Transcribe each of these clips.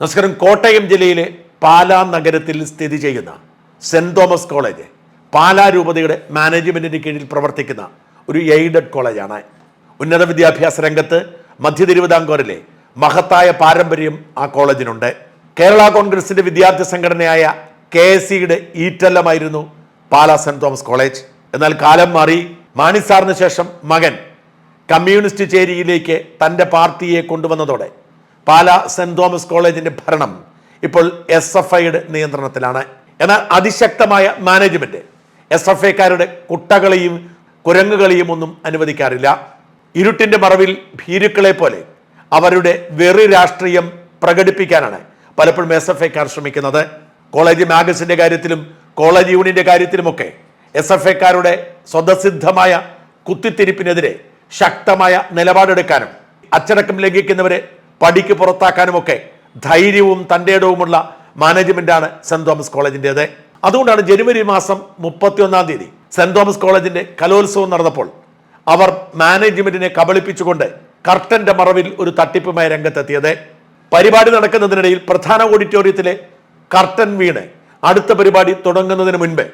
നമസ്കാരം. കോട്ടയം ജില്ലയിലെ പാലാ നഗരത്തിൽ സ്ഥിതി ചെയ്യുന്ന സെന്റ് തോമസ് കോളേജ് പാലാ രൂപതയുടെ മാനേജ്മെന്റിന് കീഴിൽ പ്രവർത്തിക്കുന്ന ഒരു എയ്ഡഡ് കോളേജാണ്. ഉന്നത വിദ്യാഭ്യാസ രംഗത്ത് മധ്യ തിരുവിതാംകൂറിലെ മഹത്തായ പാരമ്പര്യം ആ കോളേജിനുണ്ട്. കേരള കോൺഗ്രസിന്റെ വിദ്യാർത്ഥി സംഘടനയായ കെ എസ് സിയുടെ ഈറ്റല്ലമായിരുന്നു പാലാ സെന്റ് തോമസ് കോളേജ്. എന്നാൽ കാലം മാറി മാണിസാറിന് ശേഷം മകൻ കമ്മ്യൂണിസ്റ്റ് ചേരിയിലേക്ക് തന്റെ പാർട്ടിയെ കൊണ്ടുവന്നതോടെ പാലാ സെന്റ് തോമസ് കോളേജിന്റെ ഭരണം ഇപ്പോൾ എസ് എഫ് ഐയുടെ നിയന്ത്രണത്തിലാണ്. എന്നാൽ അതിശക്തമായ മാനേജ്മെന്റ് എസ് എഫ് ഐക്കാരുടെ കുട്ടകളെയും കുരങ്ങുകളെയും ഒന്നും അനുവദിക്കാറില്ല. ഇരുട്ടിന്റെ മറവിൽ ഭീരുക്കളെ പോലെ അവരുടെ വെറി രാഷ്ട്രീയം പ്രകടിപ്പിക്കാനാണ് പലപ്പോഴും എസ് എഫ് ഐക്കാർ ശ്രമിക്കുന്നത്. കോളേജ് മാഗസിന്റെ കാര്യത്തിലും കോളേജ് യൂണിയന്റെ കാര്യത്തിലുമൊക്കെ എസ് എഫ് ഐക്കാരുടെ സ്വതസിദ്ധമായ കുത്തിത്തിരിപ്പിനെതിരെ ശക്തമായ നിലപാടെടുക്കാനും അച്ചടക്കം ലംഘിക്കുന്നവരെ പടിക്ക് പുറത്താക്കാനുമൊക്കെ ധൈര്യവും തന്റെ ഇടവുമുള്ള മാനേജ്മെന്റാണ് സെന്റ് തോമസ് കോളേജിന്റെത്. അതുകൊണ്ടാണ് ജനുവരി മാസം മുപ്പത്തിയൊന്നാം തീയതി സെന്റ് തോമസ് കോളേജിന്റെ കലോത്സവം നടന്നപ്പോൾ അവർ മാനേജ്മെന്റിനെ കബളിപ്പിച്ചുകൊണ്ട് കർട്ടന്റെ മറവിൽ ഒരു തട്ടിപ്പുമായി രംഗത്തെത്തിയത്. പരിപാടി നടക്കുന്നതിനിടയിൽ പ്രധാന ഓഡിറ്റോറിയത്തിലെ കർട്ടൻ വീണ് അടുത്ത പരിപാടി തുടങ്ങുന്നതിന് മുൻപ്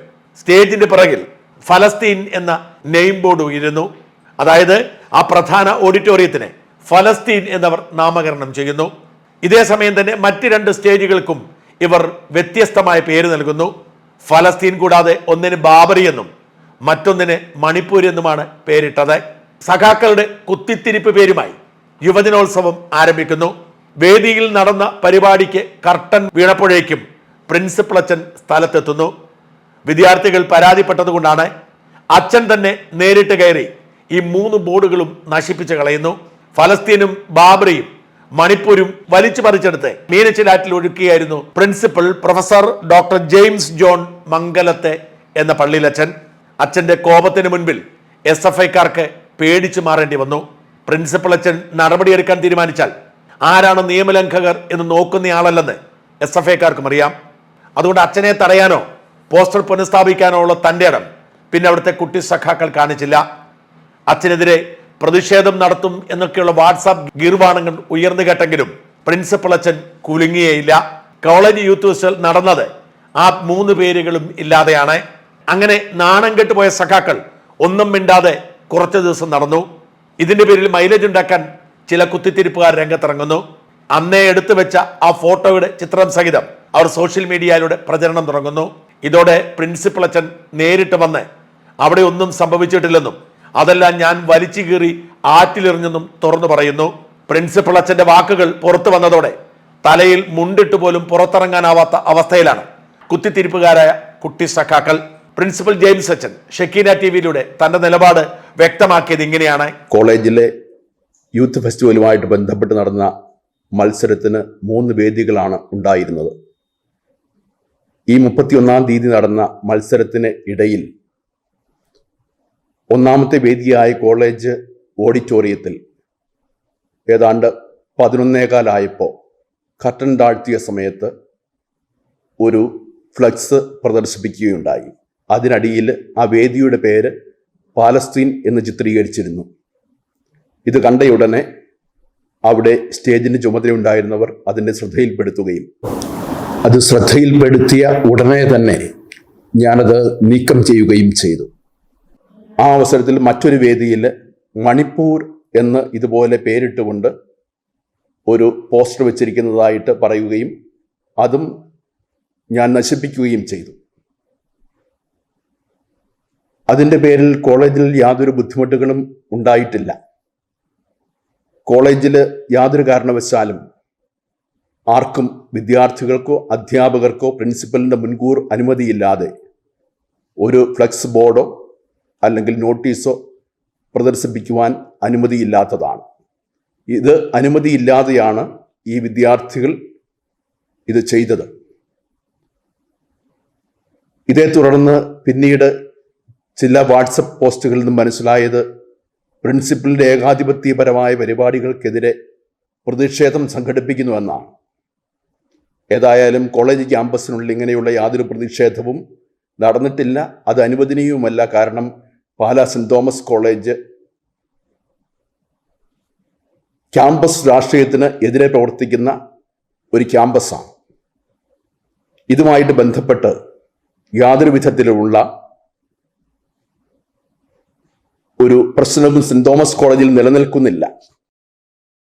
സ്റ്റേജിന്റെ പിറകിൽ ഫലസ്തീൻ എന്ന നെയിം ബോർഡ് ഉയരുന്നു. അതായത് ആ പ്രധാന ഓഡിറ്റോറിയത്തിനെ ഫലസ്തീൻ എന്നവർ നാമകരണം ചെയ്യുന്നു. ഇതേ സമയം തന്നെ മറ്റ് രണ്ട് സ്റ്റേജുകൾക്കും ഇവർ വ്യത്യസ്തമായ പേര് നൽകുന്നു. ഫലസ്തീൻ കൂടാതെ ഒന്നിന് ബാബറി എന്നും മറ്റൊന്നിന് മണിപ്പൂർ എന്നുമാണ് പേരിട്ടത്. സഖാക്കളുടെ കുത്തിത്തിരിപ്പ് പേരുമായി യുവജനോത്സവം ആരംഭിക്കുന്നു. വേദിയിൽ നടന്ന പരിപാടിക്ക് കർട്ടൻ വീണപ്പോഴേക്കും പ്രിൻസിപ്പൽ അച്ഛൻ സ്ഥലത്തെത്തുന്നു. വിദ്യാർത്ഥികൾ പരാതിപ്പെട്ടതുകൊണ്ടാണ് അച്ഛൻ തന്നെ നേരിട്ട് കയറി ഈ മൂന്ന് ബോർഡുകളും നശിപ്പിച്ച് കളയുന്നു. ഫലസ്തീനും ബാബറിയും മണിപ്പൂരും വലിച്ചു പറിച്ചെടുത്ത് മീനച്ചിലാറ്റിൽ ഒഴുക്കിയായിരുന്നു principal professor doctor James John മംഗലത്തെ എന്ന പള്ളിയിലച്ഛൻ. അച്ഛന്റെ കോപത്തിന് മുൻപിൽ എസ് എഫ് ഐക്കാർക്ക് പേടിച്ചു മാറേണ്ടി വന്നു. പ്രിൻസിപ്പൽ അച്ഛൻ നടപടിയെടുക്കാൻ തീരുമാനിച്ചാൽ ആരാണ് നിയമലംഘകർ എന്ന് നോക്കുന്നയാളല്ലെന്ന് എസ് എഫ് ഐക്കാർക്കും അറിയാം. അതുകൊണ്ട് അച്ഛനെ തടയാനോ പോസ്റ്റർ പുനഃസ്ഥാപിക്കാനോ ഉള്ള തന്റെ ഇടം പിന്നെ അവിടുത്തെ കുട്ടി സഖാക്കൾ കാണിച്ചില്ല. അച്ഛനെതിരെ പ്രതിഷേധം നടത്തും എന്നൊക്കെയുള്ള വാട്സാപ്പ് ഗീർവാണങ്ങൾ ഉയർന്നു കേട്ടെങ്കിലും പ്രിൻസിപ്പൽ അച്ഛൻ കുലുങ്ങിയേയില്ല. കോളേജ് യൂത്ത് ഫെസ്റ്റിവൽ നടന്നത് ആ മൂന്ന് പേരുകളും ഇല്ലാതെയാണ്. അങ്ങനെ നാണം കെട്ടുപോയ സഖാക്കൾ ഒന്നും മിണ്ടാതെ കുറച്ച് ദിവസം നടന്നു. ഇതിന്റെ പേരിൽ മൈലേജ് ഉണ്ടാക്കാൻ ചില കുത്തിത്തിരിപ്പുകാർ രംഗത്തിറങ്ങുന്നു. അന്നേ എടുത്തു വെച്ച ആ ഫോട്ടോയുടെ ചിത്രം സഹിതം അവർ സോഷ്യൽ മീഡിയയിലൂടെ പ്രചരണം തുടങ്ങുന്നു. ഇതോടെ പ്രിൻസിപ്പൽ അച്ഛൻ നേരിട്ട് വന്ന് അവിടെ ഒന്നും സംഭവിച്ചിട്ടില്ലെന്നും അതെല്ലാം ഞാൻ വലിച്ചു കീറി ആറ്റിലെറിഞ്ഞെന്നും തുറന്നു പറയുന്നു. പ്രിൻസിപ്പൾ അച്ഛന്റെ വാക്കുകൾ പുറത്തു വന്നതോടെ തലയിൽ മുണ്ടിട്ട് പോലും പുറത്തിറങ്ങാനാവാത്ത അവസ്ഥയിലാണ്. കുത്തിത്തിരിപ്പുകാരായ കുട്ടി സഖാക്കൾ. പ്രിൻസിപ്പൽ ജെയിംസ് അച്ഛൻ ഷെക്കീന ടി വിയിലൂടെ തന്റെ നിലപാട് വ്യക്തമാക്കിയത് ഇങ്ങനെയാണ്. കോളേജിലെ യൂത്ത് ഫെസ്റ്റിവലുമായിട്ട് ബന്ധപ്പെട്ട് നടന്ന മത്സരത്തിന് മൂന്ന് വേദികളാണ് ഉണ്ടായിരുന്നത്. ഈ മുപ്പത്തിയൊന്നാം തീയതി നടന്ന മത്സരത്തിന് ഇടയിൽ ഒന്നാമത്തെ വേദിയായ കോളേജ് ഓഡിറ്റോറിയത്തിൽ ഏതാണ്ട് പതിനൊന്നേകാലായപ്പോൾ കർട്ടൻ താഴ്ത്തിയ സമയത്ത് ഒരു ഫ്ലക്സ് പ്രദർശിപ്പിക്കുകയുണ്ടായി. അതിനടിയിൽ ആ വേദിയുടെ പേര് പാലസ്തീൻ എന്ന് ചിത്രീകരിച്ചിരുന്നു. ഇത് കണ്ടയുടനെ അവിടെ സ്റ്റേജിന് ചുമതലയുണ്ടായിരുന്നവർ അതിന്റെ ശ്രദ്ധയിൽപ്പെടുത്തുകയും അത് ശ്രദ്ധയിൽപ്പെടുത്തിയ ഉടനെ തന്നെ ഞാനത് നീക്കം ചെയ്യുകയും ചെയ്തു. ആ അവസരത്തിൽ മറ്റൊരു വേദിയിൽ മണിപ്പൂർ എന്ന് ഇതുപോലെ പേരിട്ടുകൊണ്ട് ഒരു പോസ്റ്റർ വെച്ചിരിക്കുന്നതായിട്ട് പറയുകയും അതും ഞാൻ നശിപ്പിക്കുകയും ചെയ്തു. അതിന്റെ പേരിൽ കോളേജിൽ യാതൊരു ബുദ്ധിമുട്ടുകളും ഉണ്ടായിട്ടില്ല. കോളേജിൽ യാതൊരു കാരണവശാലും ആർക്കും വിദ്യാർത്ഥികൾക്കോ അധ്യാപകർക്കോ പ്രിൻസിപ്പലിന്റെ മുൻകൂർ അനുമതിയില്ലാതെ ഒരു ഫ്ലെക്സ് ബോർഡോ അല്ലെങ്കിൽ നോട്ടീസോ പ്രദർശിപ്പിക്കുവാൻ അനുമതിയില്ലാത്തതാണ്. ഇത് അനുമതിയില്ലാതെയാണ് ഈ വിദ്യാർത്ഥികൾ ഇത് ചെയ്തത്. ഇതേ തുടർന്ന് പിന്നീട് ചില വാട്സപ്പ് പോസ്റ്റുകളിൽ നിന്നും മനസ്സിലായത് പ്രിൻസിപ്പലിന്റെ ഏകാധിപത്യപരമായ പരിപാടികൾക്കെതിരെ പ്രതിഷേധം സംഘടിപ്പിക്കുന്നുവെന്നാണ് ഏതായാലും കോളേജ് ക്യാമ്പസിനുള്ളിൽ ഇങ്ങനെയുള്ള യാതൊരു പ്രതിഷേധവും നടന്നിട്ടില്ല. അത് അനുവദനീയവുമല്ല കാരണം Pala saint Thomas college campus രാഷ്ട്രീയത്തിന് എതിരെ പ്രവർത്തിക്കുന്ന ഒരു ക്യാമ്പസാണ്. ഇതുമായിട്ട് ബന്ധപ്പെട്ട് യാതൊരു വിധത്തിലുള്ള ഒരു പ്രശ്നവും സെന്റ് തോമസ് കോളേജിൽ നിലനിൽക്കുന്നില്ല.